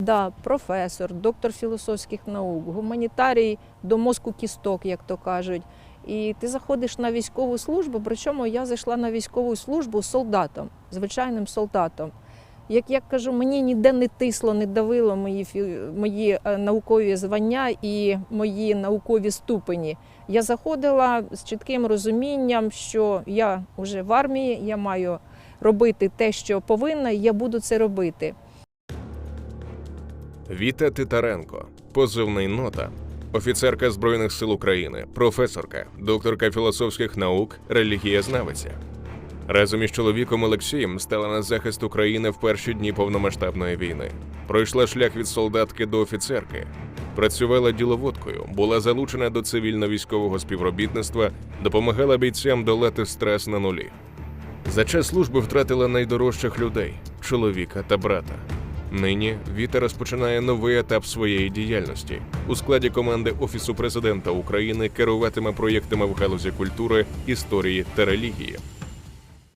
Да, професор, доктор філософських наук, гуманітарій до мозку кісток, як то кажуть. І ти заходиш на військову службу, причому я зайшла на військову службу солдатом, звичайним солдатом. Як я кажу, мені ніде не тисло, не давило мої, мої е, наукові звання і мої наукові ступені. Я заходила з чітким розумінням, що я вже в армії, я маю робити те, що повинна, і я буду це робити. Віта Титаренко, позивний нота, офіцерка Збройних сил України, професорка, докторка філософських наук, релігієзнавиця. Разом із чоловіком Олексієм стала на захист України в перші дні повномасштабної війни. Пройшла шлях від солдатки до офіцерки, працювала діловодкою, була залучена до цивільно-військового співробітництва, допомагала бійцям долати стрес на нулі. За час служби втратила найдорожчих людей чоловіка та брата. Нині Віта розпочинає новий етап своєї діяльності. У складі команди Офісу президента України керуватиме проєктами в галузі культури, історії та релігії.